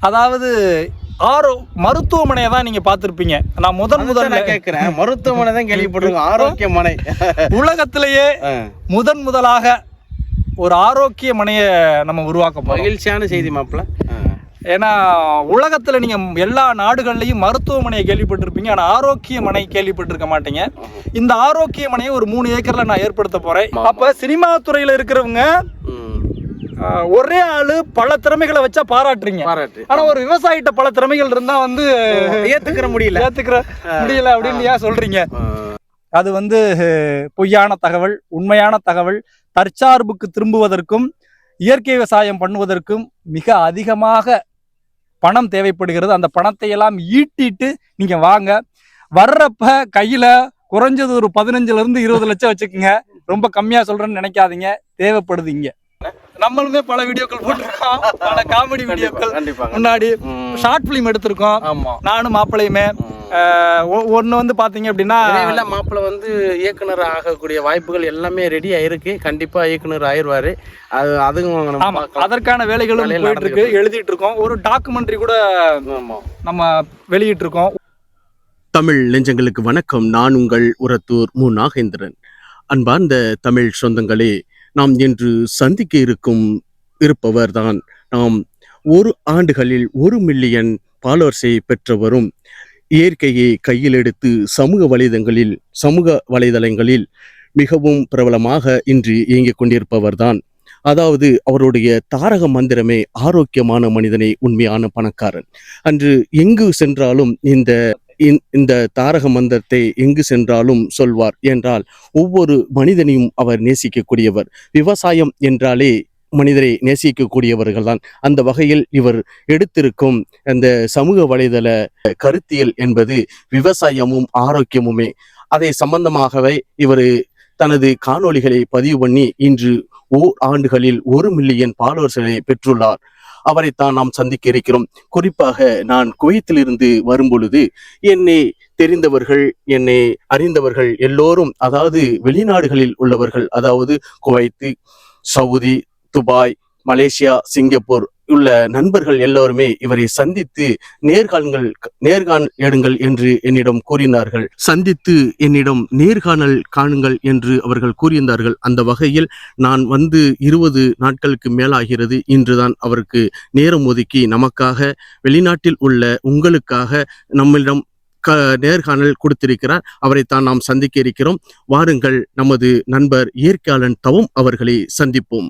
அதாவது ஆரோ மருத்துவமனையை தான் நீங்க பார்த்துருப்பீங்க. நான் முதன் முதல்ல கேட்கிறேன். மருத்துவமனை தான் கேள்விப்பட்டிருக்கோம். ஆரோக்கியமனை. உலகத்திலேயே. முதன் முதலாக ஒரு ஆரோக்கிய மனையை நம்ம உருவாக்க போறோம். மகிழ்ச்சியான செய்தி மாப்பிள்ள. ஏன்னா உலகத்துல நீங்க எல்லா நாடுகள்லயும் மருத்துவமனையை கேள்விப்பட்டிருப்பீங்க. ஆனா ஆரோக்கிய மனை கேள்விப்பட்டிருக்க மாட்டீங்க. இந்த ஆரோக்கிய மனையை ஒரு மூணு ஏக்கர்ல நான் ஏற்படுத்த போறேன். அப்ப சினிமா துறையில இருக்கிறவங்க ஒரே ஆளு பல திறமைகளை வச்சா பாராட்டுறீங்க. பாராட்டு. ஆனா ஒரு விவசாயிட்ட பல திறமைகள் இருந்தா வந்து ஏத்துக்கிற முடியல. ஏத்துக்கிற முடியல அப்படின்னு ஏன் சொல்றீங்க. அது வந்து பொய்யான தகவல் உண்மையான தகவல் தற்சார்புக்கு திரும்புவதற்கும் இயற்கை விவசாயம் பண்ணுவதற்கும் மிக அதிகமாக பணம் தேவைப்படுகிறது. அந்த பணத்தை எல்லாம் ஈட்டிட்டு நீங்க வாங்க. வர்றப்ப கையில குறைஞ்சது ஒரு பதினஞ்சுல இருந்து இருபது லட்சம் வச்சுக்கோங்க. ரொம்ப கம்மியா சொல்றேன்னு நினைக்காதீங்க. தேவைப்படுது இங்க. நம்மளுமே பல வீடியோக்கள் போட்டிருக்கோம். பல காமெடி வீடியோக்கள் கண்டிப்பா முன்னாடி. ஷார்ட் பிலிம் எடுத்திருக்கோம். ஆமா. நானும் மாப்பிள்ளையுமே. ஒன்று வந்து பார்த்தீங்க அப்படின்னா மாப்பிள்ள வந்து இயக்குனர் ஆகக்கூடிய வாய்ப்புகள் எல்லாமே ரெடி ஆயிருக்கு. கண்டிப்பா இயக்குனர் ஆயிருவாரு. அது அதுவும் நம்ம ஆமா பார்க்கலாம். அதற்கான வேலைகளும் வேலைகள் போயிட்டு இருக்கு. எழுதிட்டு இருக்கோம் ஒரு டாக்குமெண்ட்ரி கூட ஆமா. நம்ம வெளியிட்டு இருக்கோம் தமிழ் நெஞ்சங்களுக்கு வணக்கம். நான் உங்கள் உரத்தூர் மு. நாகேந்திரன். அன்பார்ந்த தமிழ் சொந்தங்களே நாம் இன்று சந்திக்க இருக்கும் இருப்பவர்தான் நாம் ஒரு ஆண்டுகளில் ஒரு மில்லியன் ஃபாலோவர்ஸை பெற்றவரும் இயற்கையை கையில் எடுத்து சமூக வலைதளங்களில் சமூக வலைதளங்களில் மிகவும் பிரபலமாக இன்று இயங்கிக் கொண்டிருப்பவர்தான். அதாவது அவருடைய தாரக மந்திரமே ஆரோக்கியமான மனிதனை உண்மையான பணக்காரன். அன்று எங்கு சென்றாலும் இந்த இந்த- தாரக மந்திரத்தை எங்கு சென்றாலும் சொல்வார் என்றால் ஒவ்வொரு மனிதனையும் அவர் நேசிக்கக்கூடியவர். விவசாயம் என்றாலே மனிதரை நேசிக்கக்கூடியவர்கள் தான் அந்த வகையில் இவர் எடுத்திருக்கும் அந்த சமூக வலைதள கருத்தியல் என்பது விவசாயமும் ஆரோக்கியமுமே. அதை சம்பந்தமாகவே இவர் தனது காணொளிகளை பதிவு பண்ணி இன்று ஓர் ஆண்டுகளில் ஒரு மில்லியன் ஃபாலோவர்ஸை பெற்றுள்ளார். அவரைத்தான் நாம் சந்திக்க இருக்கிறோம். குறிப்பாக நான் குவைத்திலிருந்து வரும்பொழுது என்னை தெரிந்தவர்கள் என்னை அறிந்தவர்கள் எல்லோரும் அதாவது வெளிநாடுகளில் உள்ளவர்கள் அதாவது Kuwait Saudi Dubai Malaysia Singapore உள்ள நண்பர்கள் எல்லோருமே இவரை சந்தித்து நேர்காணல் நேர்காணல் எடுங்கள் என்று என்னிடம் கூறினார்கள். சந்தித்து என்னிடம் நேர்காணல் காணுங்கள் என்று அவர்கள் கூறியிருந்தார்கள். அந்த வகையில் நான் வந்து இருபது நாட்களுக்கு மேலாகிறது. இன்றுதான் அவருக்கு நேரம் ஒதுக்கி நமக்காக வெளிநாட்டில் உள்ள உங்களுக்காக நம்மிடம் க நேர்காணல் கொடுத்திருக்கிறார். அவரைத்தான் நாம் சந்திக்க இருக்கிறோம். வாருங்கள் நமது நண்பர் இயற்கையாளன் தவம் அவர்களை சந்திப்போம்.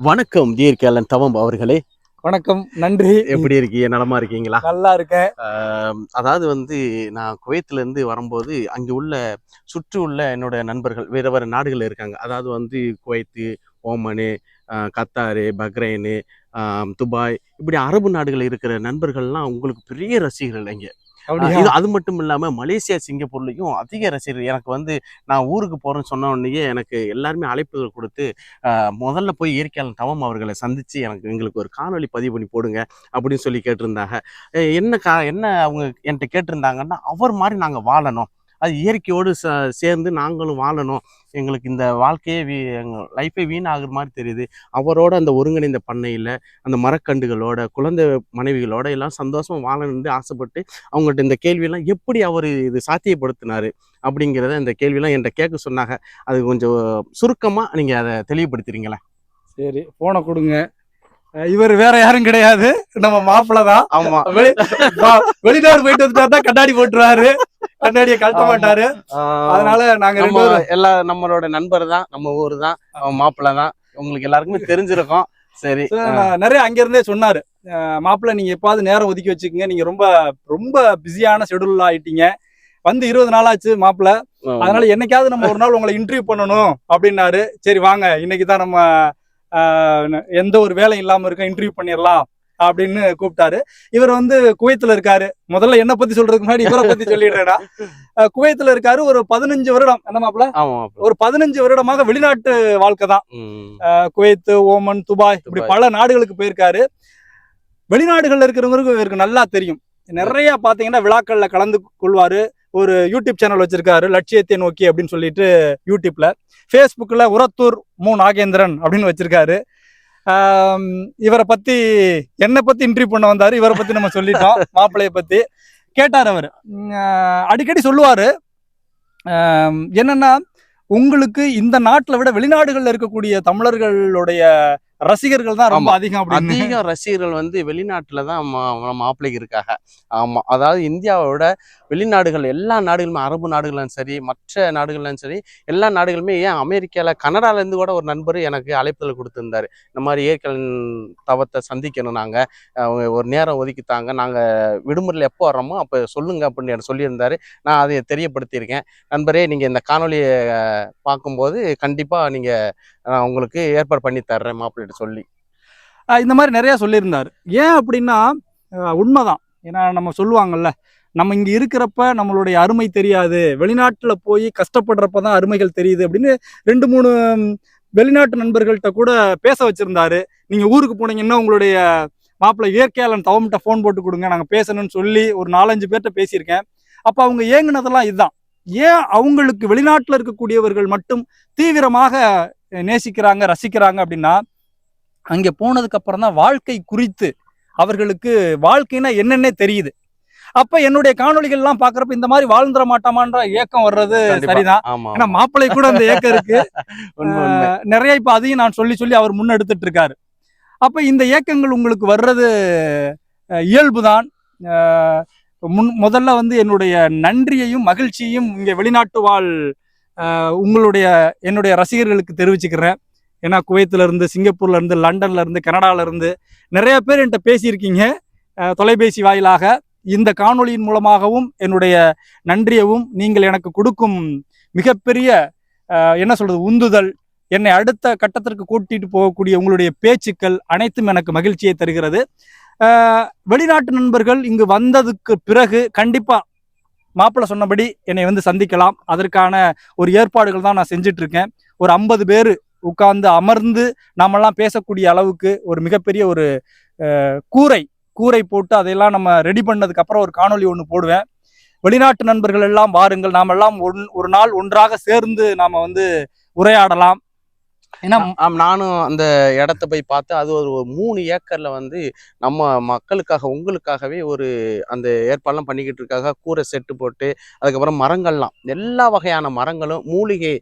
வணக்கம் இயற்கையாளன் தவம் அவர்களே. வணக்கம் நன்றி. எப்படி இருக்கீங்க? நலமா இருக்கீங்களா? நல்லா இருக்கேன். அதாவது வந்து நான் குவைத்துல இருந்து வரும்போது அங்கே உள்ள சுற்றி உள்ள என்னோட நண்பர்கள் வேறு வேறு நாடுகள் இருக்காங்க. அதாவது வந்து Kuwait Oman Qatar Bahrain Dubai இப்படி அரபு நாடுகள் இருக்கிற நண்பர்கள்லாம் உங்களுக்கு பெரிய ரசிகர்கள் இங்கே? இது அது மட்டும் இல்லாம மலேசியா சிங்கப்பூர்லயும் அதிக ரசிகர் எனக்கு வந்து நான் ஊருக்கு போறேன்னு சொன்ன உடனேயே எனக்கு எல்லாருமே அழைப்புகள் கொடுத்து முதல்ல போய் இயற்கையாளன் தவம் அவர்களை சந்திச்சு எனக்கு எங்களுக்கு ஒரு காணொளி பதிவு பண்ணி போடுங்க அப்படின்னு சொல்லி கேட்டிருந்தாங்க. என்ன கா என்ன அவங்க என்கிட்ட கேட்டிருந்தாங்கன்னா அவர் மாதிரி நாங்க வாழணும். அது இயற்கையோடு ச சேர்ந்து நாங்களும் வாழணும். எங்களுக்கு இந்த வாழ்க்கையே வீ எங்கள் லைஃபே வீணாகிற மாதிரி தெரியுது. அவரோட அந்த ஒருங்கிணைந்த பண்ணையில் அந்த மரக்கண்டுகளோட குழந்தை மனைவிகளோட எல்லாம் சந்தோஷமாக வாழணும்னு ஆசைப்பட்டு அவங்கள்ட்ட இந்த கேள்வியெல்லாம் எப்படி அவர் இது சாத்தியப்படுத்தினாரு அப்படிங்கிறத இந்த கேள்வியெல்லாம் என்கிட்ட கேட்க சொன்னாங்க. அது கொஞ்சம் சுருக்கமாக நீங்கள் அதை தெளிவுபடுத்துறீங்களா? சரி ஃபோனை கொடுங்க. இவர் வேற யாரும் கிடையாது. நம்ம மாப்பிள்ளை தான். ஆமா. வெளிநாடு போயிட்டு வந்துட்டா தான் கண்ணாடி போட்டுருவாரு. கண்ணாடியை கழட்ட. மாட்டாரு. அதனால நாங்க நம்ம எல்லா நம்மளோட நண்பர் தான் நம்ம ஊர் தான் மாப்பிள்ளை தான். உங்களுக்கு எல்லாருக்குமே தெரிஞ்சிருக்கும். சரி நிறைய அங்க இருந்தே சொன்னாரு மாப்பிள்ளை நீங்க எப்பாவது நேரம் ஒதுக்கி வச்சுக்கோங்க. நீங்க ரொம்ப ரொம்ப பிஸியான ஷெடியூல் ஆயிட்டீங்க. வந்து இருபது நாள் ஆச்சு மாப்பிள்ளை. அதனால என்னைக்காவது நம்ம ஒரு நாள் உங்களை இன்டர்வியூ பண்ணணும் அப்படின்னாரு. சரி வாங்க. இன்னைக்கு தான் நம்ம எந்த ஒரு வேலையும் இல்லாம இருக்க இன்டர்வியூ பண்ணிடலாம் அப்படின்னு கூப்பிட்டாரு. இவர் வந்து குவைத்துல இருக்காரு. முதல்ல என்ன பத்தி சொல்றதுக்கு முன்னாடி இவரை பத்தி சொல்லிடுறேடா குவைத்துல இருக்காரு. ஒரு பதினஞ்சு வருடம். என்ன மாப்பிள்ளை. ஒரு பதினஞ்சு வருடமாக வெளிநாட்டு வாழ்க்கை தான். குவைத்து ஓமன் துபாய் இப்படி. பல நாடுகளுக்கு போயிருக்காரு. வெளிநாடுகள்ல இருக்கிறவங்களுக்கு இவருக்கு நல்லா தெரியும். நிறைய பாத்தீங்கன்னா விழாக்கள்ல கலந்து கொள்வாரு. ஒரு யூடியூப் சேனல் வச்சிருக்காரு லட்சியத்தை நோக்கி அப்படின்னு சொல்லிட்டு யூடியூப்ல. ஃபேஸ்புக்கில் உரத்தூர் மு. நாகேந்திரன் அப்படின்னு வச்சிருக்காரு. இவரை பத்தி என்னை பத்தி இன்டர்வியூ பண்ண வந்தாரு. இவரை பத்தி நம்ம சொல்லிட்டோம் மாப்பிள்ளைய பத்தி. கேட்டார் அவர். அடிக்கடி சொல்லுவாரு. என்னன்னா உங்களுக்கு இந்த நாட்டுல விட வெளிநாடுகள்ல இருக்கக்கூடிய தமிழர்களுடைய ரசிகர்கள் தான் ரொம்ப. அதிகம் அப்படின்னு. அதிக ரசிகர்கள் வந்து வெளிநாட்டுல தான் மாப்பிள்ளைக்கு இருக்காங்க ஆமா. அதாவது இந்தியாவை விட வெளிநாடுகள் எல்லா நாடுகளுமே அரபு நாடுகளும் சரி மற்ற நாடுகளும் சரி எல்லா நாடுகளுமே ஏன் அமெரிக்கால கனடால இருந்து கூட ஒரு நண்பர் எனக்கு அழைப்புதல் கொடுத்திருந்தாரு. இந்த மாதிரி இயற்கை தவத்தை சந்திக்கணும் நாங்க. ஒரு நேரம் ஒதுக்கித்தாங்க நாங்க விடுமுறையில் எப்போ வர்றோமோ அப்போ சொல்லுங்க அப்படின்னு எனக்கு சொல்லியிருந்தாரு. நான் அதை தெரியப்படுத்தியிருக்கேன். நண்பரே நீங்க இந்த காணொலியை பார்க்கும்போது கண்டிப்பா நீங்க உங்களுக்கு ஏற்பாடு பண்ணி தர்றேன் மாப்பிள்ளைகிட்ட சொல்லி. இந்த மாதிரி நிறைய சொல்லியிருந்தார். ஏன் அப்படின்னா உண்மைதான். ஏன்னா நம்ம சொல்லுவாங்கல்ல நம்ம இங்கே இருக்கிறப்ப நம்மளுடைய அருமை தெரியாது. வெளிநாட்டில் போய் கஷ்டப்படுறப்ப தான் அருமைகள் தெரியுது அப்படின்னு ரெண்டு மூணு வெளிநாட்டு நண்பர்கள்ட்ட கூட பேச வச்சுருந்தாரு. நீங்கள் ஊருக்கு போனீங்கன்னா உங்களுடைய மாப்பிள்ளை இயற்கையாளன் தவம்கிட்ட ஃபோன் போட்டு கொடுங்க நாங்கள் பேசணும்னு சொல்லி ஒரு நாலஞ்சு பேர்கிட்ட பேசியிருக்கேன். அப்போ அவங்க ஏங்குனதெல்லாம் இதுதான். ஏன் அவங்களுக்கு வெளிநாட்டில் இருக்கக்கூடியவர்கள் மட்டும் தீவிரமாக நேசிக்கிறாங்க ரசிக்கிறாங்க அப்படின்னா அங்கே போனதுக்கு அப்புறம் தான் வாழ்க்கை குறித்து அவர்களுக்கு வாழ்க்கைனா என்னன்னே தெரியுது. அப்ப என்னுடைய காணொளிகள் எல்லாம் பாக்குறப்ப இந்த மாதிரி வாழ்ந்துட மாட்டோமான்ற ஏக்கம் வர்றது. சரிதான். ஏன்னா மாப்பிள்ளை கூட அந்த ஏக்கம் இருக்கு. நிறைய இப்ப அதையும் நான் சொல்லி சொல்லி அவர் முன்னெடுத்துட்டு இருக்காரு அப்ப இந்த ஏக்கங்கள் உங்களுக்கு வர்றது இயல்புதான். முன் முதல்ல வந்து என்னுடைய நன்றியையும் மகிழ்ச்சியையும் இங்க வெளிநாட்டு வாழ் உங்களுடைய என்னுடைய ரசிகர்களுக்கு தெரிவிச்சுக்கிறேன். ஏன்னா குவைத்துல இருந்து சிங்கப்பூர்ல இருந்து லண்டன்ல இருந்து கனடால இருந்து நிறைய பேர் என்கிட்ட பேசியிருக்கீங்க. தொலைபேசி வாயிலாக இந்த காணொளியின் மூலமாகவும் என்னுடைய நன்றியவும் நீங்கள் எனக்கு கொடுக்கும் மிகப்பெரிய என்ன சொல்றது உந்துதல் என்னை அடுத்த கட்டத்திற்கு கூட்டிட்டு போகக்கூடிய உங்களுடைய பேச்சுக்கள் அனைத்தும் எனக்கு மகிழ்ச்சியை தருகிறது. வெளிநாட்டு நண்பர்கள் இங்கு வந்ததுக்கு பிறகு கண்டிப்பா மாப்பிள்ளை சொன்னபடி என்னை வந்து சந்திக்கலாம். அதற்கான ஒரு ஏற்பாடுகள் தான் நான் செஞ்சுட்டு இருக்கேன் ஒரு ஐம்பது பேர் உட்கார்ந்து அமர்ந்து நாமெல்லாம் பேசக்கூடிய அளவுக்கு ஒரு மிகப்பெரிய ஒரு கூரை கூரை போட்டு அதையெல்லாம் நம்ம ரெடி பண்ணதுக்கு அப்புறம் ஒரு காணொளி ஒன்று போடுவேன். வெளிநாட்டு நண்பர்கள் எல்லாம் வாருங்கள். நாமெல்லாம் ஒன் ஒரு நாள் ஒன்றாக சேர்ந்து நாம் வந்து உரையாடலாம். ஏன்னா நானும் அந்த இடத்த போய் பார்த்து அது ஒரு மூணு ஏக்கர்ல வந்து நம்ம மக்களுக்காக உங்களுக்காகவே ஒரு அந்த ஏற்பாடுலாம் பண்ணிக்கிட்டு இருக்காங்க கூரை செட்டு போட்டு அதுக்கப்புறம் மரங்கள்லாம் எல்லா வகையான மரங்களும் மூலிகை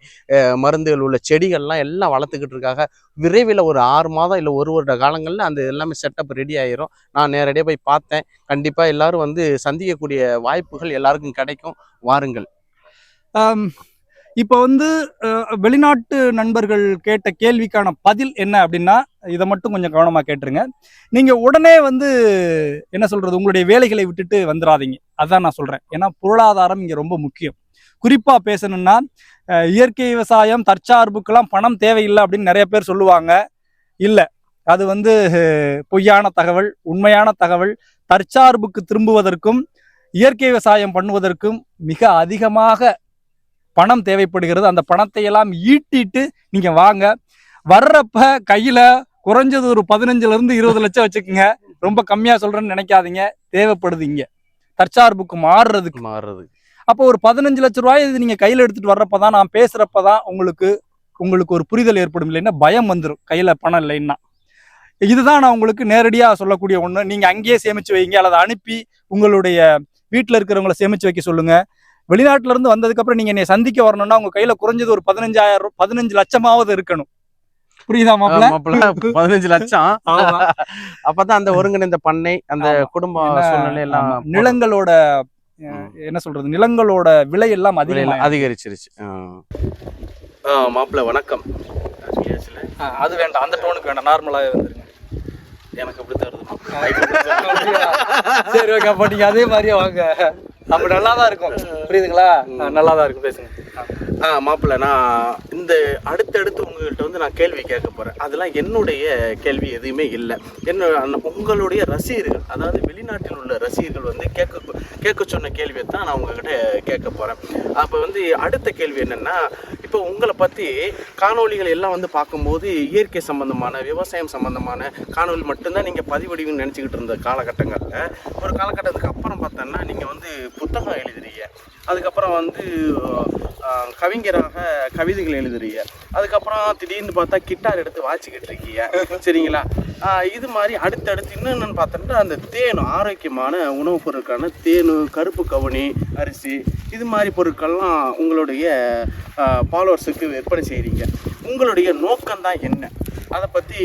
மருந்துகள் உள்ள செடிகள்லாம் எல்லாம் வளர்த்துக்கிட்டு இருக்காங்க விரைவில் ஒரு ஆறு மாதம் இல்லை ஒரு வருட காலங்களில் அந்த எல்லாமே செட்டப் ரெடி ஆயிரும். நான் நேரடியாக போய் பார்த்தேன். கண்டிப்பாக எல்லாரும் வந்து சந்திக்கக்கூடிய வாய்ப்புகள் எல்லாருக்கும் கிடைக்கும். வாருங்கள். இப்போ வந்து வெளிநாட்டு நண்பர்கள் கேட்ட கேள்விக்கான பதில் என்ன அப்படின்னா இதை மட்டும் கொஞ்சம் கவனமாக கேட்டுருங்க. நீங்கள் உடனே வந்து என்ன சொல்கிறது உங்களுடைய வேலைகளை விட்டுட்டு வந்துடாதீங்க அதான் நான் சொல்கிறேன் ஏன்னா பொருளாதாரம் இங்கே ரொம்ப முக்கியம். குறிப்பாக பேசணும்னா இயற்கை விவசாயம் தற்சார்புக்கெல்லாம் பணம் தேவையில்லை அப்படின்னு நிறைய பேர் சொல்லுவாங்க. இல்லை. அது வந்து பொய்யான தகவல் உண்மையான தகவல். தற்சார்புக்கு திரும்புவதற்கும் இயற்கை விவசாயம் பண்ணுவதற்கும் மிக அதிகமாக பணம் தேவைப்படுகிறது. அந்த பணத்தை எல்லாம் ஈட்டிட்டு நீங்க வாங்க. வர்றப்ப கையில குறைஞ்சது ஒரு பதினஞ்சுல இருந்து இருபது லட்சம் வச்சுக்கோங்க. ரொம்ப கம்மியா சொல்றேன்னு நினைக்காதீங்க. தேவைப்படுது இங்க தற்சார்புக்கு மாறுறதுக்கு. மாறுறது அப்போ ஒரு பதினஞ்சு லட்ச ரூபாய் இது நீங்க கையில எடுத்துட்டு வர்றப்பதான் நான் பேசுறப்பதான் உங்களுக்கு உங்களுக்கு ஒரு புரிதல் ஏற்படும். இல்லைன்னா பயம் வந்துடும் கையில பணம் இல்லைன்னா. இதுதான் நான் உங்களுக்கு நேரடியா சொல்லக்கூடிய ஒண்ணு. நீங்க அங்கேயே சேமிச்சு வைங்க. அல்லது அனுப்பி உங்களுடைய வீட்டுல இருக்கிறவங்கள சேமிச்சு வைக்க சொல்லுங்க. வெளிநாட்டுல இருந்து வந்ததுக்கு அப்புறம் நீங்க என்னை சந்திக்க வரணும்னா உங்க கையில குறைஞ்சது ஒரு பதினஞ்சாயிரம் பதினஞ்சு லட்சமாவது இருக்கணும். புரியுதா மாப்பிள்ள? பதினஞ்சு லட்சம். ஆமா. அப்பதான் அந்த ஒருங்கிணைந்த பண்ணை அந்த. குடும்ப சூழ்நிலை எல்லாம். நிலங்களோட என்ன சொல்றது நிலங்களோட விலை எல்லாம் அதிகம் எல்லாம் அதிகரிச்சிருச்சு. மாப்பிள்ள வணக்கம். அது வேண்டாம். அந்த டோனுக்கு வேண்டாம். வந்துருங்க. எனக்கு அப்படி தருது சரி ஓகே அப்ப நீங்க அதே மாதிரியே வாங்க. அப்ப நல்லா தான் இருக்கும். புரியுதுங்களா? நல்லா தான் இருக்கும். பேசுங்க. ஆ மாப்பிள்ள நான் இந்த அடுத்தடுத்து உங்ககிட்ட வந்து நான் கேள்வி கேட்க போறேன். அதெல்லாம் என்னுடைய கேள்வி எதுவுமே இல்லை. என்ன உங்களுடைய ரசிகர்கள் அதாவது வெளிநாட்டில் உள்ள ரசிகர்கள் வந்து கேட்க கேட்க சொன்ன கேள்வியை தான் நான் உங்ககிட்ட கேட்க போறேன். அப்போ வந்து அடுத்த கேள்வி என்னன்னா இப்போ உங்களை பற்றி காணொளிகள் எல்லாம் வந்து பார்க்கும்போது இயற்கை சம்பந்தமான விவசாயம் சம்பந்தமான காணொளி மட்டும்தான் நீங்கள் பதிவடிவுன்னு நினச்சிக்கிட்டு இருந்த காலகட்டங்களில். ஒரு காலகட்டத்துக்கு அப்புறம் பார்த்தோன்னா நீங்கள் வந்து புத்தகம் எழுதுறீங்க. அதுக்கப்புறம் வந்து கவிஞராக கவிதைகள் எழுதுறீங்க. அதுக்கப்புறம் திடீர்னு பார்த்தா கிட்டார் எடுத்து வாச்சிக்கிட்டு இருக்கீங்க. சரிங்களா? இது மாதிரி அடுத்தடுத்து இன்னும் என்னன்னு பார்த்தோம்னா அந்த தேன் ஆரோக்கியமான உணவுப் பொருட்களான தேன் கருப்பு கவுனி அரிசி இது மாதிரி பொருட்கள்லாம் உங்களுடைய ஃபாலோவர்ஸுக்கு விற்பனை செய்கிறீங்க உங்களுடைய நோக்கம் தான் என்ன? அதை பற்றி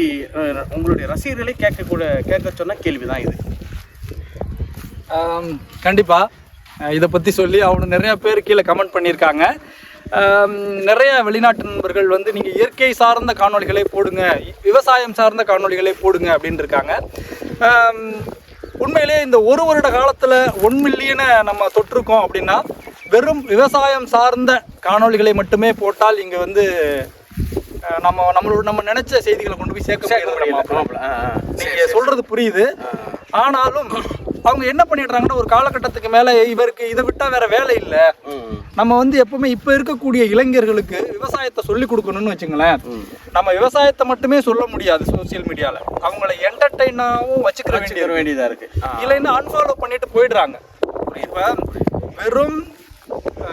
உங்களுடைய ரசிகர்களே கேட்கக்கூட கேட்க சொன்ன கேள்வி தான் இது கண்டிப்பாக இதை பத்தி சொல்லி அவங்க நிறைய பேர் கீழே கமெண்ட் பண்ணியிருக்காங்க. நிறைய வெளிநாட்டு நண்பர்கள் வந்து நீங்க இயற்கை சார்ந்த காணொளிகளை போடுங்க விவசாயம் சார்ந்த காணொளிகளை போடுங்க அப்படின்னு இருக்காங்க. ஆம், உண்மையிலேயே இந்த ஒரு வருட காலத்துல ஒன் மில்லியனை நம்ம தொட்டிருக்கோம் அப்படின்னா வெறும் விவசாயம் சார்ந்த காணொளிகளை மட்டுமே போட்டால் இங்க வந்து நம்ம நம்மளோட நம்ம நினைச்ச செய்திகளை கொண்டு போய் சேர்க்க முடியல மாப்பிள்ளை. நீங்க சொல்றது புரியுது. ஆனாலும் அவங்க என்ன பண்ணிடுறாங்கன்னா ஒரு காலகட்டத்துக்கு மேல இவருக்கு இதை விட்டா வேற வேலை இல்ல. நம்ம வந்து எப்பவுமே இப்ப இருக்கக்கூடிய இளைஞர்களுக்கு விவசாயத்தை சொல்லி கொடுக்கணும்னு வச்சுங்களேன். நம்ம விவசாயத்தை மட்டுமே சொல்ல முடியாது சோசியல் மீடியால அவங்கள என்டர்டைனாவும் வச்சுக்கிற வேண்டியது வேண்டியதாக இருக்கு. இல்லைன்னா அன்ஃபாலோ பண்ணிட்டு போயிடுறாங்க. இப்ப வெறும்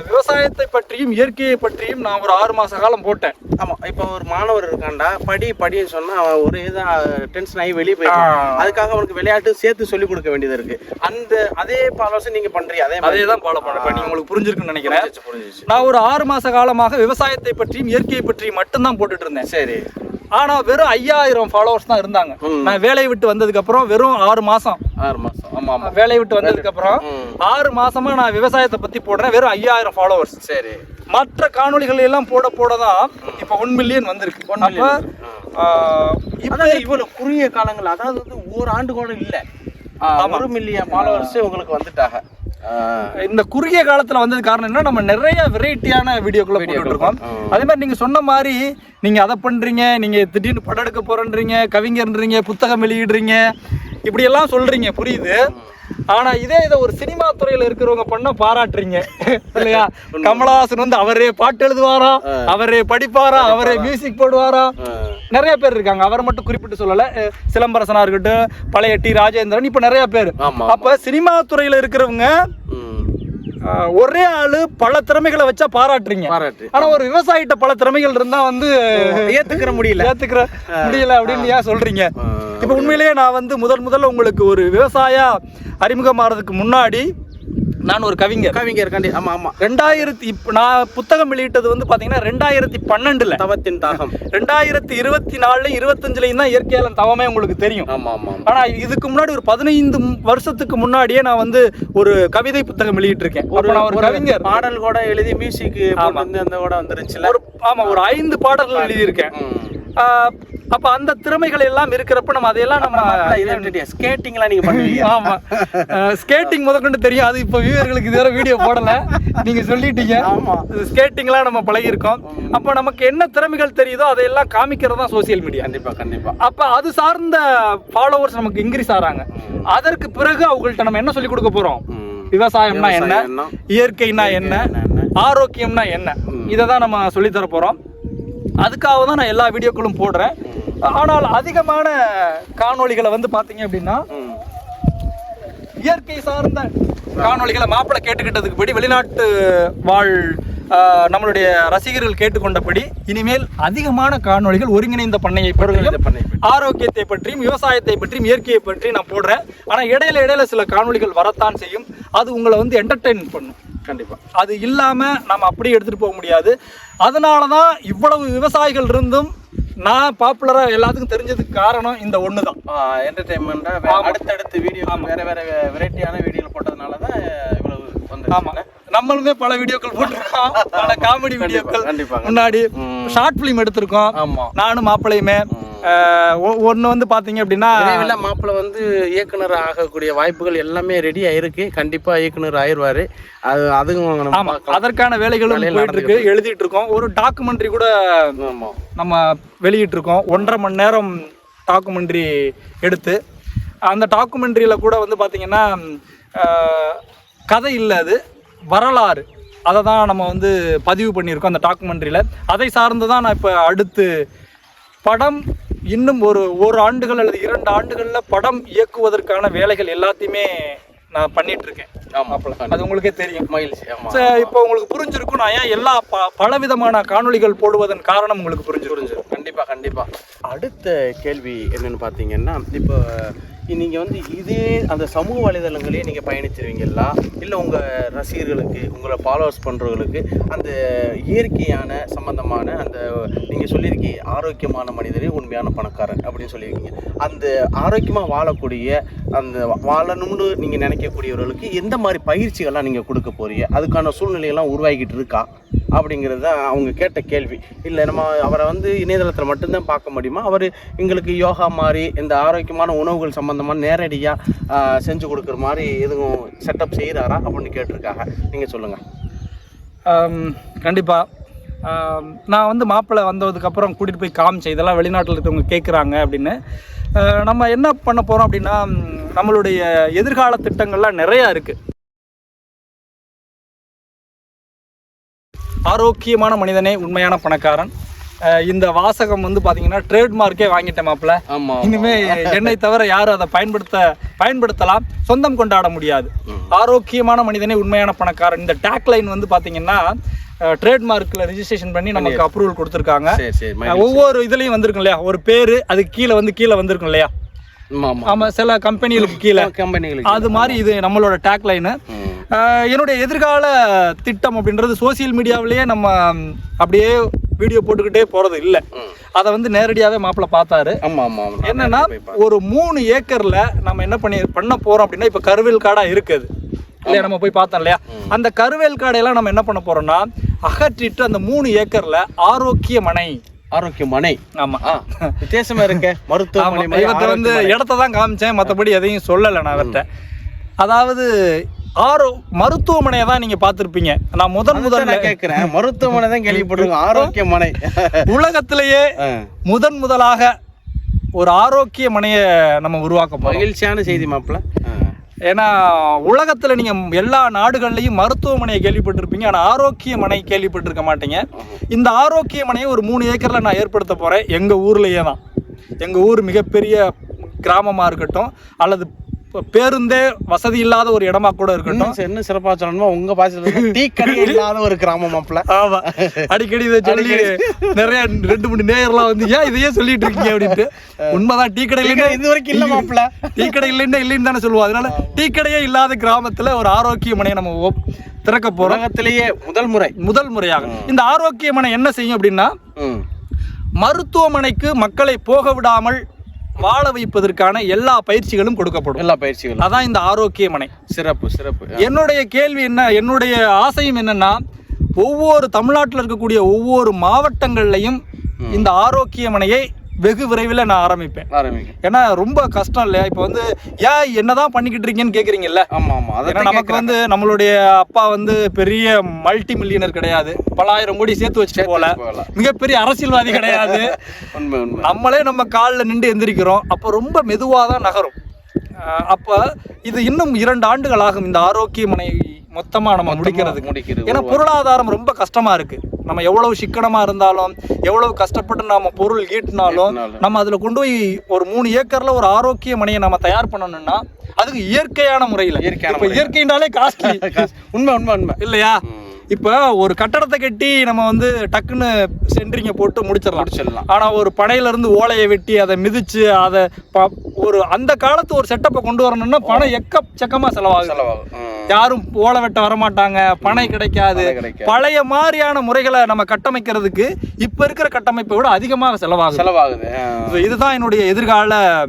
விவசாயத்தை பற்றியும் இயற்கையை பற்றியும் நான் ஒரு ஆறு மாச காலம் போட்டேன். ஆமாம் இப்போ ஒரு மாணவர் இருக்காண்டா படி படின்னு சொன்னா அவன் ஒரு இதாக டென்ஷன் ஆகி வெளியே போயிடுவான் ஆ. அதுக்காக அவனுக்கு விளையாட்டு சேர்த்து சொல்லி கொடுக்க வேண்டியது இருக்கு. அந்த அதே பாலோசம் நீங்க பண்றீங்க அதே அதே தான் ஃபாலோ பண்ணேன் இப்ப நீங்க உங்களுக்கு புரிஞ்சிருக்குன்னு நினைக்கிறேன். நான் ஒரு ஆறு மாச காலமாக விவசாயத்தை பற்றியும் இயற்கையை பற்றியும் மட்டும்தான் போட்டுட்டு இருந்தேன். சரி. ஆனா வெறும் ஐயாயிரம் ஃபாலோவர்ஸ் தான் இருந்தாங்க. நான் வேலையை விட்டு வந்ததுக்கு அப்புறம் வெறும் ஆறு மாசம். ஆறு மாசம். ஆமா ஆமா. வேலையை விட்டு வந்ததுக்கு அப்புறம் ம். ஆறு மாசமா நான் விவசாயத்தை பத்தி போடுறேன். வெறும் ஐயாயிரம் ஃபாலோவர்ஸ் சரி. மற்ற காணொளிகள் எல்லாம் போட போட தான் இப்போ ஒன் மில்லியன் வந்திருக்கு. அப்ப இப்ப இவ்வளவு குறுகிய காலங்கள் அதாவது வந்து ஒரு ஆண்டு கூட இல்ல. ஒரு மில்லியன் ஃபாலோவர்ஸ் உங்களுக்கு வந்துட்டாங்க. இந்த குறுகிய காலத்துல வந்தது காரணம் என்ன நம்ம நிறைய வெரைட்டியான வீடியோக்களை போட்டுட்டு இருக்கோம். அதே மாதிரி நீங்க சொன்ன மாதிரி நீங்க அதை பண்றீங்க நீங்க திடீர்னு படம் எடுக்க போறேன்றீங்க கவிஞர்ன்றீங்க புத்தகம் வெளியிடுறீங்க இப்படி எல்லாம் சொல்றீங்க புரியுது. ஆனா இதே இதை ஒரு சினிமா துறையில இருக்கிறவங்க பண்ண பாராட்டுறீங்க. இல்லையா? கமலஹாசன் வந்து அவரே பாட்டு எழுதுவாரா? அவரே படிப்பாரா? அவரே மியூசிக் போடுவாரா. நிறைய பேர் இருக்காங்க. அவரை மட்டும் குறிப்பிட்டு சொல்லல. சிலம்பரசனா இருக்கட்டும் பழைய டி. ராஜேந்திரன் இப்ப நிறைய பேர். அப்ப சினிமா துறையில இருக்கிறவங்க ஒரே ஆளு பல திறமைகளை வச்சா பாராட்டுறீங்க. பாராட்டு. ஆனா ஒரு விவசாயிட்ட பல திறமைகள் இருந்தா வந்து ஏத்துக்கிற முடியல. ஏத்துக்கிற முடியல அப்படின்னு ஏன் சொல்றீங்க. இப்ப உண்மையிலேயே நான் வந்து முதல் முதல்ல உங்களுக்கு ஒரு விவசாய அறிமுகமாறதுக்கு முன்னாடி நான் ஒரு கவிஞர். கவிஞர் கண்டி ஆமா ஆமா. ரெண்டாயிரத்தி இப்ப நான் புத்தகம் வெளியிட்டது வந்து பாத்தீங்கன்னா ரெண்டாயிரத்தி பன்னெண்டுல. தவத்தின் தாகம். ரெண்டாயிரத்தி இருபத்தி நாலுல இருபத்தஞ்சுலயும் தான் இயற்கையாளன் தவமே உங்களுக்கு தெரியும். ஆமா ஆமா ஆமா. ஆனா இதுக்கு முன்னாடி ஒரு பதினைந்து வருஷத்துக்கு முன்னாடியே நான் வந்து ஒரு கவிதை புத்தகம் வெளியிட்டிருக்கேன். ஒரு நான் ஒரு கவிஞர். பாடல் கூட எழுதி மியூசிக் அந்த கூட வந்துருச்சுல. ஒரு ஆமா ஒரு ஐந்து பாடல்கள் எழுதியிருக்கேன். அப்ப அந்த திறமைகள் எல்லாம் இருக்கிறப்ப நம்ம அதையெல்லாம் நம்ம ஸ்கேட்டிங்லாம் நீங்க பண்ணுவீங்க. ஆமா. ஸ்கேட்டிங் முதற்கொண்டு தெரியும். அது இப்போ வியூவர்களுக்கு இதுவரை வீடியோ போடல. நீங்க சொல்லிட்டீங்க. ஆமா. ஸ்கேட்டிங்லாம் நம்ம பழகியிருக்கோம். அப்போ நமக்கு என்ன திறமைகள் தெரியுதோ அதையெல்லாம் காமிக்கிறது தான் சோசியல் மீடியா கண்டிப்பா கண்டிப்பா. அப்ப அது சார்ந்த ஃபாலோவர்ஸ் நமக்கு இன்க்ரீஸ் ஆறாங்க. அதற்கு பிறகு அவங்கள்ட்ட நம்ம என்ன சொல்லி கொடுக்க போறோம். விவசாயம்னா என்ன? இயற்கைனா என்ன? ஆரோக்கியம்னா என்ன? இதை தான் நம்ம சொல்லித் தர போறோம். அதுக்காக தான் நான் எல்லா வீடியோக்களும் போடுறேன். ஆனால் அதிகமான காணொளிகளை வந்து பார்த்தீங்க அப்படின்னா. இயற்கை சார்ந்த காணொளிகளை மாப்பிள்ளை கேட்டுக்கிட்டதுக்கு படி வெளிநாட்டு வாழ் நம்மளுடைய ரசிகர்கள் கேட்டுக்கொண்டபடி இனிமேல் அதிகமான காணொளிகள் ஒருங்கிணைந்த பண்ணையை பண்ணி ஆரோக்கியத்தை பற்றியும் விவசாயத்தை பற்றியும் இயற்கையை பற்றியும் நான் போடுறேன். ஆனால் இடையில இடையில சில காணொளிகள் வரத்தான் செய்யும். அது உங்களை வந்து என்டர்டெயின் பண்ணும். கண்டிப்பா. அது இல்லாம நம்ம அப்படியே எடுத்துட்டு போக முடியாது. அதனால தான் இவ்வளவு விவசாயிகள் இருந்தும் நான் பாப்புலரா எல்லாத்துக்கும் தெரிஞ்சதுக்கு காரணம் இந்த ஒன்று தான் என்டர்டைன்மெண்டா ஆமா. அடுத்தடுத்து வீடியோ வேற வேற வெரைட்டியான வீடியோ போட்டதுனால தான் இவ்வளவு வந்து ஆமா. நம்மளுமே பல வீடியோக்கள் போட்டிருக்கோம். பல காமெடி வீடியோக்கள் முன்னாடி. ஷார்ட் ஃபிலிம் எடுத்திருக்கோம். ஆமா. நானும் மாப்பிள்ளையுமே. ஒன்று வந்து பார்த்தீங்க அப்படின்னா மாப்பிள்ளை வந்து இயக்குனர் ஆகக்கூடிய வாய்ப்புகள் எல்லாமே ரெடி ஆயிருக்கு. கண்டிப்பா இயக்குனர் ஆயிருவாரு. அது அதுவும் நம்ம ஆமா பார்க்கலாம். அதற்கான வேலைகளும் வேலைகள் போயிட்டு இருக்கு. எழுதிட்டு இருக்கோம் ஒரு டாக்குமெண்ட்ரி கூட நம்ம வெளியிட்டிருக்கோம். ஒன்றரை மணி நேரம் டாக்குமெண்ட்ரி எடுத்து அந்த டாக்குமெண்ட்ரியில் கூட வந்து பார்த்தீங்கன்னா கதை இல்லை அது. வரலாறு. அதை தான் நம்ம வந்து பதிவு பண்ணியிருக்கோம் அந்த டாக்குமெண்ட்ரியில் அதை சார்ந்து தான் நான் இப்போ அடுத்து படம் இன்னும் ஒரு ஒரு ஆண்டுகள் அல்லது இரண்டு ஆண்டுகளில் படம் இயக்குவதற்கான வேலைகள் எல்லாத்தையுமே நான் பண்ணிட்டு இருக்கேன் ஆமா அது உங்களுக்கே தெரியும். மகிழ்ச்சி. ஆமா. ச- இப்போ உங்களுக்கு புரிஞ்சிருக்கும். நான் ஏன் எல்லா ப பலவிதமான காணொளிகள் போடுவதன் காரணம் உங்களுக்கு புரிஞ்சிருக்கும். புரிஞ்சு கண்டிப்பா கண்டிப்பா. அடுத்த கேள்வி என்னன்னு பார்த்தீங்கன்னா இப்போ நீங்கள் வந்து இதே அந்த சமூக வலைதளங்களே நீங்கள் பயணிச்சிருவீங்களா? இல்லை உங்கள் ரசிகர்களுக்கு உங்களை ஃபாலோவர்ஸ் பண்ணுறவங்களுக்கு அந்த இயற்கையான சம்பந்தமான அந்த நீங்கள் சொல்லியிருக்கீங்க ஆரோக்கியமான மனிதரே உண்மையான பணக்காரன் அப்படின்னு சொல்லியிருக்கீங்க. அந்த ஆரோக்கியமாக வாழக்கூடிய அந்த வாழணும்னு நீங்கள் நினைக்கக்கூடியவர்களுக்கு எந்த மாதிரி பயிற்சிகள்லாம் நீங்கள் கொடுக்க போகிறீங்க அதுக்கான சூழ்நிலையெல்லாம் உருவாகிட்டு இருக்கா? அப்படிங்கிறது தான் அவங்க கேட்ட கேள்வி. இல்லை நம்ம அவரை வந்து இணையதளத்தில் மட்டும்தான் பார்க்க முடியுமா? அவர் எங்களுக்கு யோகா மாதிரி இந்த ஆரோக்கியமான உணவுகள் சம்மந்தமாக நேரடியாக செஞ்சு கொடுக்குற மாதிரி எதுவும் செட்டப் செய்கிறாரா அப்படின்னு கேட்டிருக்காங்க. நீங்கள் சொல்லுங்கள் கண்டிப்பாக நான் வந்து மாப்பிள்ளை வந்ததுக்கப்புறம் கூட்டிகிட்டு போய் காமிச்சேன். இதெல்லாம் வெளிநாட்டில் இருக்கவங்க கேட்குறாங்க அப்படின்னு. நம்ம என்ன பண்ண போகிறோம் அப்படின்னா நம்மளுடைய எதிர்கால திட்டங்கள்லாம் நிறையா இருக்குது ஆரோக்கியமான மனிதனே உண்மையான பணக்காரன். இந்த வாசகம் வந்து பார்த்தீங்கன்னா ட்ரேட்மார்க்கே வாங்கிட்டேன் மாப்பிள்ளை. ஆமாம் இனிமே என்னை தவிர யாரும் அதை பயன்படுத்த பயன்படுத்தலாம். சொந்தம் கொண்டாட முடியாது. ஆரோக்கியமான மனிதனே உண்மையான பணக்காரன். இந்த டேக் லைன் வந்து பாத்தீங்கன்னா ட்ரேட்மார்க்கில் ரெஜிஸ்ட்ரேஷன் பண்ணி நமக்கு அப்ரூவல் கொடுத்துருக்காங்க. ஒவ்வொரு இதுலயும் வந்திருக்கும் இல்லையா? ஒரு பேரு அதுக்கு கீழே வந்து கீழே வந்திருக்கும் இல்லையா? ஆமா சில கம்பெனிகளுக்கு கீழே. கம்பெனிகளுக்கு அது மாதிரி இது நம்மளோட டேக் லைனு. என்னுடைய எதிர்கால திட்டம் அப்படின்றது சோசியல் மீடியாவிலேயே நம்ம அப்படியே வீடியோ போட்டுக்கிட்டே போறது இல்லை. அதை வந்து நேரடியாவே மாப்பிள்ளை பார்த்தாரு. என்னன்னா ஒரு மூணு ஏக்கர்ல நம்ம என்ன பண்ணி பண்ண போறோம் அப்படின்னா இப்ப கருவேல் காடா இருக்குது இல்லையா நம்ம போய் பார்த்தோம் இல்லையா? அந்த கருவேல் காடையெல்லாம் நம்ம என்ன பண்ண போறோம்னா அகற்றிட்டு அந்த மூணு ஏக்கர்ல ஆரோக்கிய மனை ஆரோக்கிய மனை ஆமா வித்தியாசமா இருக்க. மருத்துவமனை இவர்ட்ட வந்து. இடத்த தான் காமிச்சேன். மற்றபடி எதையும் சொல்லலை நான் அவர்கிட்ட. அதாவது ஆரோ மருத்துவமனையை தான் நீங்க பார்த்திருப்பீங்க. நான் முதன் முதல்ல கேட்கிறேன். மருத்துவமனை தான் கேள்விப்பட்டிருக்கோம். ஆரோக்கிய மனை உலகத்திலேயே. முதன் முதலாக ஒரு ஆரோக்கிய மனையை நம்ம உருவாக்க மகிழ்ச்சியான செய்தி மாப்பிள்ள. ஏன்னா உலகத்தில் நீங்கள் எல்லா நாடுகள்லையும் மருத்துவமனையை கேள்விப்பட்டிருப்பீங்க. ஆனால் ஆரோக்கியமனை கேள்விப்பட்டிருக்க மாட்டீங்க. இந்த ஆரோக்கியமனையை ஒரு மூணு ஏக்கரில் நான் ஏற்படுத்த போகிறேன் எங்கள் ஊர்லேயே தான். எங்கள் ஊர் மிகப்பெரிய கிராமமாக இருக்கட்டும் அல்லது பேருந்தே வசதி இல்லாத ஒரு இடமா கூட இருக்கட்டும். என்ன சிறப்பா சொல்லணுமா உங்க பாசத்துல டீ கடை இல்லாத ஒரு கிராமம் மாப்பிள்ள ஆமா. அடிக்கடி இதை சொல்லி நிறைய ரெண்டு மூணு நேயர்லாம் வந்து ஏன் இதையே சொல்லிட்டு இருக்கீங்க? அப்படின்ட்டு. உண்மைதான் டீ கடையில இது வரைக்கும் இல்ல மாப்பிள்ள டீ கடை இல்லைன்னா இல்லைன்னு தானே சொல்லுவோம். அதனால டீ கடையே இல்லாத கிராமத்துல ஒரு ஆரோக்கிய மனையை நம்ம திறக்க போறோம். உலகத்திலேயே முதல் முறை. முதல் முறையாக. இந்த ஆரோக்கிய மனை என்ன செய்யும் அப்படின்னா. மருத்துவமனைக்கு மக்களை போக விடாமல் வாழ வைப்பதற்கான எல்லா பயிற்சிகளும் கொடுக்கப்படும். எல்லா பயிற்சிகளும். அதான் இந்த ஆரோக்கிய மனை சிறப்பு. சிறப்பு என்னுடைய கேள்வி என்ன என்னுடைய ஆசையும் என்னன்னா ஒவ்வொரு தமிழ்நாட்டில் இருக்கக்கூடிய ஒவ்வொரு மாவட்டங்கள்லையும் இந்த ஆரோக்கிய மனையை வெகு விரைவில் நான் ஆரம்பிப்பேன். ஏன்னா ரொம்ப கஷ்டம் இல்லையா? இப்போ வந்து ஏன் என்னதான் பண்ணிக்கிட்டு இருக்கீங்கன்னு கேக்குறீங்கல்ல? ஆமா ஆமா. ஏன்னா அதை நமக்கு வந்து நம்மளுடைய அப்பா வந்து பெரிய மல்டி மில்லியனர் கிடையாது. பலாயிரம் கோடி சேர்த்து வச்சுட்டு போல. மிகப்பெரிய அரசியல்வாதி கிடையாது. நம்மளே நம்ம காலில் நின்று எந்திரிக்கிறோம். அப்போ ரொம்ப மெதுவாக தான் நகரும். அப்ப இது இன்னும் இரண்டு ஆண்டுகள் ஆகும் இந்த ஆரோக்கிய மனை மொத்தமா நம்ம முடிக்கிறதுக்கு. முடிக்கிறது. ஏன்னா பொருளாதாரம் ரொம்ப கஷ்டமா இருக்கு. நம்ம எவ்வளவு சிக்கனமா இருந்தாலும் எவ்வளவு கஷ்டப்பட்டு நாம பொருள் ஈட்டினாலும். நம்ம அதுல கொண்டு போய் ஒரு மூணு ஏக்கர்ல ஒரு ஆரோக்கிய மனையை நம்ம தயார் பண்ணணும்னா அதுக்கு இயற்கையான முறையில் இயற்கையான. இயற்கைனாலே காஸ்ட்லி உண்மை உண்மை உண்மை இல்லையா. இப்போ ஒரு கட்டடத்தை கட்டி நம்ம வந்து டக்குன்னு சென்ட்ரிங்க போட்டு முடிச்சிடலாம். முடிச்சிடலாம். ஆனா ஒரு பனையில இருந்து ஓலையை வெட்டி அதை மிதிச்சு அதை ஒரு அந்த காலத்து ஒரு செட்டப்பை கொண்டு வரணும்னா பணம் எக்கச்சக்கமா செலவாகுது. செலவாகும். ம். யாரும் ஓலை வெட்ட வரமாட்டாங்க பனை கிடைக்காது. பழைய மாதிரியான முறைகளை நம்ம கட்டமைக்கிறதுக்கு இப்ப இருக்கிற கட்டமைப்பை விட அதிகமாக செலவாகுது. செலவாகுது இதுதான் என்னுடைய எதிர்கால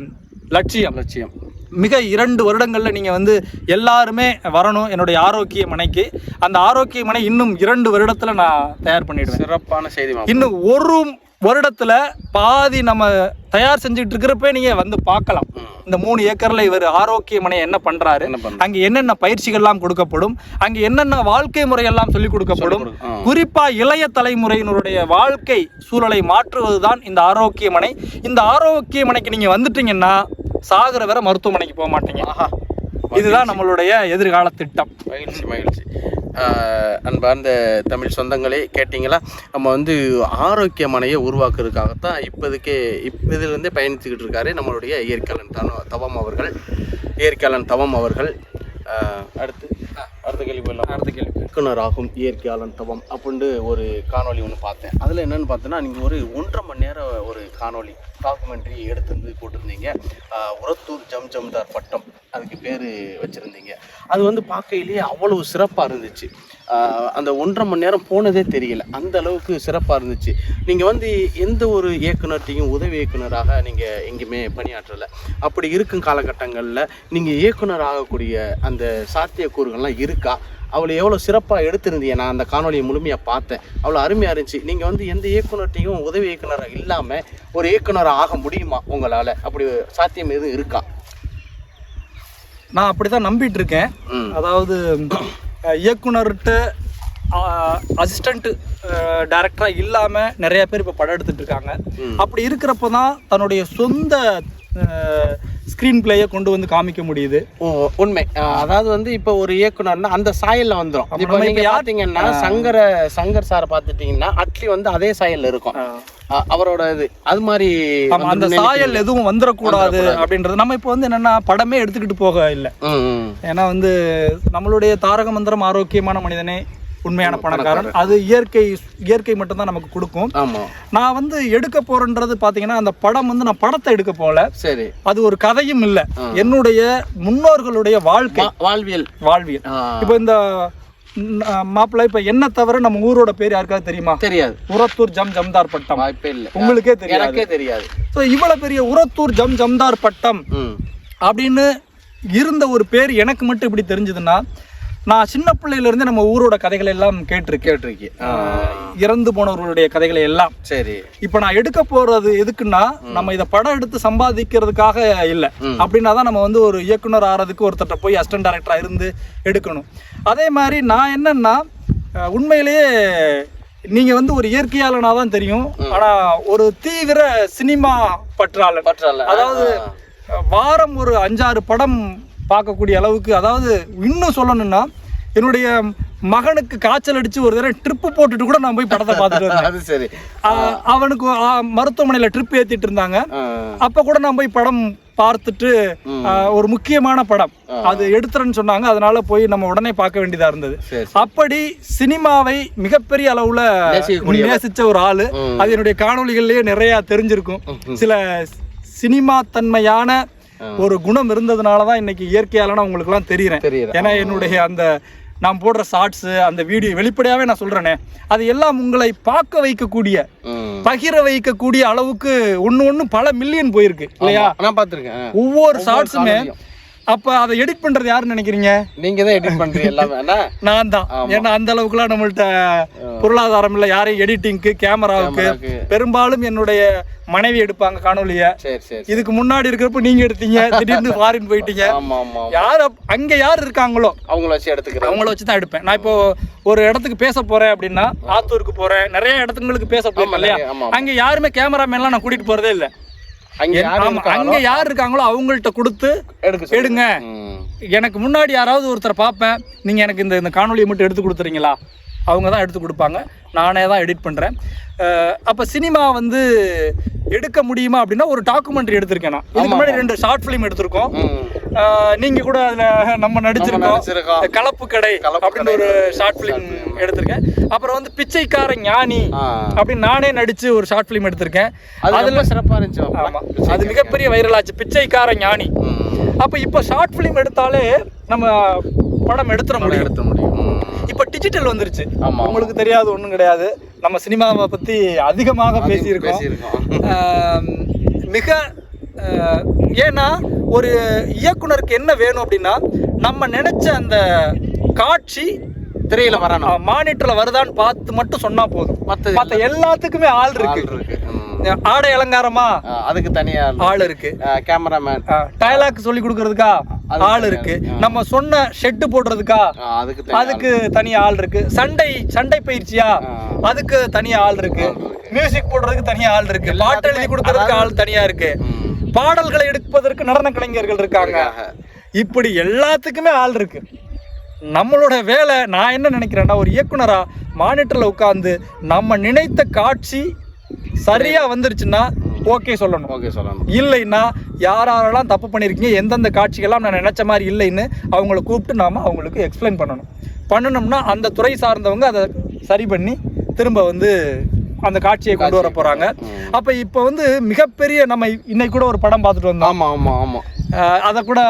லட்சியம். லட்சியம். மிக இரண்டு வருடங்கள்ல நீங்க வந்து எல்லாருமே வரணும் என்னுடைய ஆரோக்கிய மனைக்கு. அந்த ஆரோக்கிய மனை இன்னும் இரண்டு வருடத்துல நான் தயார் பண்ணிடுவேன். சிறப்பான செய்தி இன்னும் ஒரு வருடத்துல பாதி நம்ம தயார் செஞ்சுட்டு இருக்கிறப்ப நீங்க வந்து பார்க்கலாம். இந்த மூணு ஏக்கர்ல இவர் ஆரோக்கிய மனை என்ன பண்ற அங்க என்னென்ன பயிற்சிகள்லாம் கொடுக்கப்படும். அங்க என்னென்ன வாழ்க்கை முறையெல்லாம் சொல்லி கொடுக்கப்படும். சொல்லிக் கொடு. ஆ. குறிப்பா இளைய தலைமுறையினருடைய வாழ்க்கை சூழலை மாற்றுவதுதான் இந்த ஆரோக்கிய மனை. இந்த ஆரோக்கிய மனைக்கு நீங்க வந்துட்டீங்கன்னா சாகுற வரை மருத்துவமனைக்கு போக மாட்டீங்க. இதுதான் நம்மளுடைய எதிர்கால திட்டம் மகிழ்ச்சி. மகிழ்ச்சி அன்பார்ந்த தமிழ் சொந்தங்களே கேட்டிங்களா? நம்ம வந்து ஆரோக்கிய மனையை உருவாக்குறதுக்காகத்தான் இப்போதைக்கே இப்போ இதுலேருந்தே பயணிச்சுக்கிட்டு இருக்காரு நம்மளுடைய இயற்கையாளன் தவ தவம் அவர்கள். இயற்கையாளன் தவம் அவர்கள். அடுத்து அடுத்த கேள்வி போயிடலாம். அடுத்த கேள்வி. இயக்குனராகும் இயற்கையாளன் தவம் அப்படின்ட்டு ஒரு காணொளி ஒன்று பார்த்தேன். அதில் என்னென்னு பார்த்தோன்னா நீங்கள் ஒரு ஒன்றரை மணி நேரம் ஒரு காணொளி டாக்குமெண்ட்ரி எடுத்து வந்து போட்டிருந்தீங்க உரத்தூர் ஜம் ஜம்தார் பட்டம் அதுக்கு பேர் வச்சுருந்தீங்க. அது வந்து பார்க்கையிலேயே அவ்வளவு சிறப்பாக இருந்துச்சு. அந்த ஒன்றரை மணி நேரம் போனதே தெரியல. அந்த அளவுக்கு சிறப்பாக இருந்துச்சு. நீங்கள் வந்து எந்த ஒரு இயக்குனர்கிட்டையும் உதவி இயக்குனராக நீங்கள் எங்கேயுமே பணியாற்றலை. அப்படி இருக்கும் காலகட்டங்களில் நீங்கள் இயக்குனர் ஆகக்கூடிய அந்த சாத்தியக்கூறுகள்லாம் இருக்கா? அவளை எவ்வளோ சிறப்பாக எடுத்திருந்தீங்க நான் அந்த காணொலியை முழுமையாக பார்த்தேன். அவ்வளோ அருமையாக இருந்துச்சு. நீங்கள் வந்து எந்த இயக்குனர்கிட்டையும் உதவி இயக்குனராக இல்லாமல் ஒரு இயக்குனராக ஆக முடியுமா உங்களால்? அப்படி சாத்தியம் எதுவும் இருக்கா? நான் அப்படிதான் நம்பிட்டு இருக்கேன். அதாவது இயக்குனர்கிட்ட அசிஸ்டண்ட் டைரக்டராக இல்லாமல் நிறைய பேர் இப்போ படம் எடுத்துட்டு இருக்காங்க. அப்படி இருக்கிறப்ப தான் தன்னுடைய சொந்த ஸ்க்ரீன் பிளேயை கொண்டு வந்து காமிக்க முடியுது. உண்மை. அதாவது வந்து இப்போ ஒரு இயக்குனர்னா அந்த சாயல்ல வந்துடும் இப்போ நீங்க பார்த்தீங்கன்னா சங்கர சங்கர் சாரை பார்த்துட்டீங்கன்னா அட்லி வந்து அதே சாயல்ல இருக்கும். அவரோட இது. அது மாதிரி அந்த சாயல் எதுவும் வந்துடக்கூடாது. அப்படின்றது நம்ம இப்போ வந்து என்னன்னா படமே எடுத்துக்கிட்டு போக இல்லை. ஏன்னா வந்து நம்மளுடைய தாரக மந்திரம் ஆரோக்கியமான மனிதனே. உண்மையான பணக்காரன். அது இயற்கை இயற்கை மட்டும்தான் நமக்கு கொடுக்கும். நான் வந்து எடுக்க போறேன்றது பாத்தீங்கன்னா அந்த படம் வந்து நான் படத்தை எடுக்க போல. சரி. அது ஒரு கதையும் இல்ல. என்னுடைய முன்னோர்களுடைய வாழ்க்கை. வாழ்வியல். வாழ்வியல். இப்போ இந்த மாப்பிள்ளை இப்ப என்ன தவிர நம்ம ஊரோட பேர் யாருக்காவது தெரியுமா? தெரியாது. உரத்தூர் ஜம் ஜம்தார் பட்டம். உங்களுக்கே தெரியாது. தெரியாது. ஸோ இவ்வளவு பெரிய உரத்தூர் ஜம் ஜம்தார் பட்டம் அப்படின்னு இருந்த ஒரு பேர் எனக்கு மட்டும் இப்படி தெரிஞ்சதுன்னா நான் சின்ன பிள்ளையில இருந்தே நம்ம ஊரோட கதைகளை எல்லாம் கேட்டிருக்கேன். கேட்டிருக்கி ஆ, இறந்து போனவர்களுடைய கதைகளை எல்லாம் சரி. இப்போ நான் எடுக்க போறது எதுக்குன்னா நம்ம இதை படம் எடுத்து சம்பாதிக்கிறதுக்காக இல்லை. அப்படின்னா தான் நம்ம வந்து ஒரு இயக்குனர் ஆறதுக்கு ஒருத்தர்ட்ட போய் அசிஸ்டன்ட் டைரக்டரா இருந்து எடுக்கணும். அதே மாதிரி நான் என்னன்னா உண்மையிலேயே நீங்க வந்து ஒரு இயற்கையாளனா தான் தெரியும். ஆனா ஒரு தீவிர சினிமா பற்றாளர் பற்றால அதாவது வாரம் ஒரு அஞ்சாறு படம் பார்க்கக்கூடிய அளவுக்கு அதாவது இன்னும் சொல்லணும்னா என்னுடைய மகனுக்கு காய்ச்சல் அடிச்சு ஒரு தடவை ட்ரிப்பு போட்டுட்டு கூட நான் போய் படத்தை பார்த்துட்டு அது சரி. அவனுக்கு மருத்துவமனையில ட்ரிப் ஏத்திட்டு இருந்தாங்க. அப்ப கூட நான் போய் படம் பார்த்துட்டு ஒரு முக்கியமான படம். அது எடுத்துறேன்னு சொன்னாங்க. அதனால போய் நம்ம உடனே பார்க்க வேண்டியதா இருந்தது. அப்படி சினிமாவை மிகப்பெரிய அளவுல. நேசிச்ச ஒரு ஆளு. அது என்னுடைய காணொளிகள்லயே நிறைய தெரிஞ்சிருக்கும். சில சினிமா தன்மையான ஒரு குணம் இருந்ததுனால தான் இன்னைக்கு இயற்கையாலனா உங்களுக்கு எல்லாம் தெரியுறேன். ஏன்னா என்னுடைய அந்த நான் போடுற ஷார்ட்ஸ் அந்த வீடியோ வெளிப்படையாவே நான் சொல்றேனே. அது எல்லாம் உங்களை பார்க்க வைக்கக்கூடிய. பகிர வைக்கக்கூடிய அளவுக்கு ஒண்ணு ஒண்ணு பல மில்லியன் போயிருக்கு இல்லையா? நான் பார்த்துருக்கேன். ஒவ்வொரு ஷார்ட்ஸுமே. அப்ப அதை எடிட் பண்றது யாருன்னு நினைக்கிறீங்க? நீங்க தான் எடிட் பண்றீங்க எல்லாமே. நான் தான் ஏன்னா அந்த அளவுக்குலாம் நம்மள்ட்ட பொருளாதாரம் இல்லை யாரையும் எடிட்டிங்க்கு கேமராவுக்கு. பெரும்பாலும் என்னுடைய மனைவி எடுப்பாங்க காணொலிய இதுக்கு முன்னாடி இருக்கிறப்ப நீங்க எடுத்தீங்க திடீர்னு ஃபாரின் போயிட்டீங்க. யார் அங்க யார் இருக்காங்களோ அவங்கள வச்சு எடுத்துக்கிறேன். அவங்கள வச்சு தான் எடுப்பேன். நான் இப்போ ஒரு இடத்துக்கு பேச போறேன் அப்படின்னா ஆத்தூருக்கு போறேன். நிறைய இடத்துங்களுக்கு பேச போறேன் இல்லையா? அங்க யாருமே கேமராமேன்லாம் நான் கூட்டிட்டு போறதே இல்ல. அங்க யாரு இருக்காங்களோ அவங்கள்ட்ட கொடுத்து. எடுங்க. எனக்கு முன்னாடி யாராவது ஒருத்தர் பார்ப்பேன். நீங்க எனக்கு இந்த இந்த காணொலியை மட்டும் எடுத்து கொடுத்துறீங்களா? அவங்க தான் எடுத்து கொடுப்பாங்க. நானே தான் எடிட் பண்ணுறேன் அப்போ சினிமா வந்து எடுக்க முடியுமா அப்படின்னா ஒரு டாக்குமெண்ட்ரி எடுத்திருக்கேன் நான். இதுக்கு முன்னாடி ரெண்டு ஷார்ட் ஃபிலிம் எடுத்திருக்கோம். ம். அஹ், நீங்க கூட அதுல நம்ம நடிச்சிருக்கோம். கலப்பு கடை அப்படின்னு ஒரு ஷார்ட் ஃபிலிம் எடுத்திருக்கேன். அப்புறம் வந்து பிச்சைக்கார ஞானி. அப்படின்னு நானே நடிச்சு ஒரு ஷார்ட் ஃபிலிம் எடுத்திருக்கேன். அது ரொம்ப சிறப்பா இருந்துச்சு. ஆமா. அது மிகப்பெரிய வைரல் ஆச்சு. பிச்சைக்கார ஞானி. அப்ப இப்ப ஷார்ட் ஃபிலிம் எடுத்தாலே நம்ம படம் எடுத்துட முடியும். எடுத்த முடியும். இப்ப டிஜிட்டல் வந்துருச்சு. ஆமா. உங்களுக்கு தெரியாது ஒண்ணும் கிடையாது. நம்ம சினிமாவை பத்தி அதிகமாக பேசியிருக்கோம். மிக ஏன்னா ஒரு இயக்குனருக்கு என்ன வேணும் அப்படின்னா நம்ம நினைச்ச அந்த காட்சி திரையில வரணும். மானிட்டர்ல வருதான்னு பார்த்து மட்டும் சொன்னா போதும். மத்த எல்லாத்துக்குமே ஆள் இருக்கு. ஆடை அலங்காரமா? அதுக்கு தனியா ஆள் இருக்கு. கேமராமேன். டயலாக் சொல்லி கொடுக்கறதுக்கா? ஆள் இருக்கு. நம்ம சொன்ன ஷெட்டு போடுறதுக்கா? அதுக்கு அதுக்கு தனி ஆள் இருக்கு. சண்டை சண்டை பயிற்சியா. அதுக்கு தனி ஆள் இருக்கு. மியூசிக் போடுறதுக்கு தனி ஆள் இருக்கு. பாட்டு எழுதி கொடுக்கறதுக்கு ஆள் தனியா இருக்கு. பாடல்களை எடுப்பதற்கு நடன கலைஞர்கள் இருக்காங்க. இப்படி எல்லாத்துக்குமே ஆள் இருக்கு. நம்மளோட வேலை நான் என்ன நினைக்கிறேன்னா ஒரு இயக்குனரா மானிட்டரில் உட்காந்து நம்ம நினைத்த காட்சி சரியா வந்துருச்சுன்னா ஓகே சொல்லணும். ஓகே சொல்லணும். இல்லைன்னா யார் யாரெல்லாம் தப்பு பண்ணியிருக்கீங்க எந்தெந்த காட்சிகள்லாம் நான் நினச்ச மாதிரி இல்லைன்னு அவங்கள கூப்பிட்டு நாம் அவங்களுக்கு எக்ஸ்பிளைன் பண்ணணும். பண்ணணும்னா அந்த துறை சார்ந்தவங்க அதை சரி பண்ணி திரும்ப வந்து அந்த காட்சியை கொண்டு வர போகிறாங்க அப்போ இப்போ வந்து மிகப்பெரிய நம்ம இன்னைக்கு கூட ஒரு படம் பார்த்துட்டு வந்தோம். ஆமா ஆமா ஆமா. அதை கூட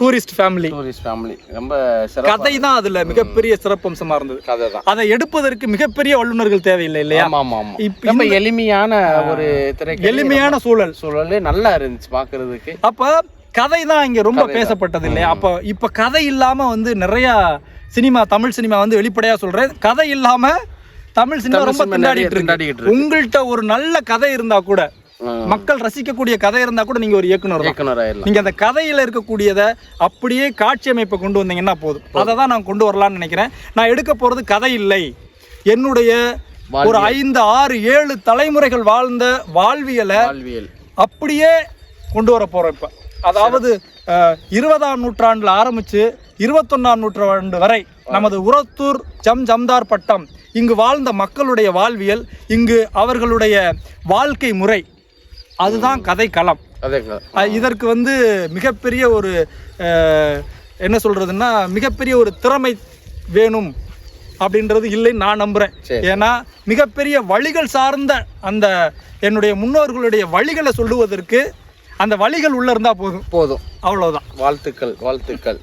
டூரிஸ்ட் ஃபேமிலி டூரிஸ்ட் ஃபேமிலி ரொம்ப கதை தான் அதில் மிகப்பெரிய சிறப்பம்சமாக இருந்தது. கதை தான். அதை எடுப்பதற்கு மிகப்பெரிய வல்லுநர்கள் தேவையில்லை இல்லையா? ஆமா ஆமா ஆமா. இப்ப ரொம்ப எளிமையான ஒரு திரை எளிமையான சூழல். சூழலே நல்லா இருந்துச்சு பாக்குறதுக்கு அப்ப கதை தான் இங்க ரொம்ப. பேசப்பட்டது இல்லையா? அப்ப இப்ப கதை இல்லாம வந்து நிறைய சினிமா தமிழ் சினிமா வந்து வெளிப்படையா சொல்றேன். கதை இல்லாம தமிழ் சினிமா ரொம்ப திண்டாடிட்டு இருக்கு. உங்கள்கிட்ட ஒரு நல்ல கதை இருந்தா கூட. மக்கள் ரசிக்கக்கூடிய கதை இருந்தா கூட நீங்க ஒரு இயக்குனர் இயக்குனர் நீங்க அந்த கதையில இருக்கக்கூடியதை அப்படியே காட்சி அமைப்பை கொண்டு வந்தீங்கன்னா போதும். அதை தான் நான் கொண்டு வரலாம்னு நினைக்கிறேன். நான் எடுக்க போறது கதை இல்லை. என்னுடைய ஒரு ஐந்து ஆறு ஏழு தலைமுறைகள் வாழ்ந்த வாழ்வியலை அப்படியே கொண்டு வர போறோம் இப்ப. அதாவது இருபதாம் நூற்றாண்டுல ஆரம்பிச்சு இருபத்தொன்னாம் நூற்றாண்டு வரை நமது உரத்தூர் ஜம் ஜம்தார் பட்டம் இங்கு வாழ்ந்த மக்களுடைய வாழ்வியல் இங்கு அவர்களுடைய வாழ்க்கை முறை. அதுதான் கதை களம் இதற்கு வந்து மிகப்பெரிய ஒரு என்ன சொல்றதுன்னா மிகப்பெரிய ஒரு திறமை வேணும் அப்படின்றது இல்லைன்னு நான் நம்புறேன். சரி. ஏன்னா மிகப்பெரிய வழிகள் சார்ந்த அந்த என்னுடைய முன்னோர்களுடைய வழிகளை சொல்லுவதற்கு அந்த வழிகள் உள்ள இருந்தா போதும். போதும். அவ்வளவுதான். வாழ்த்துக்கள் வாழ்த்துக்கள்.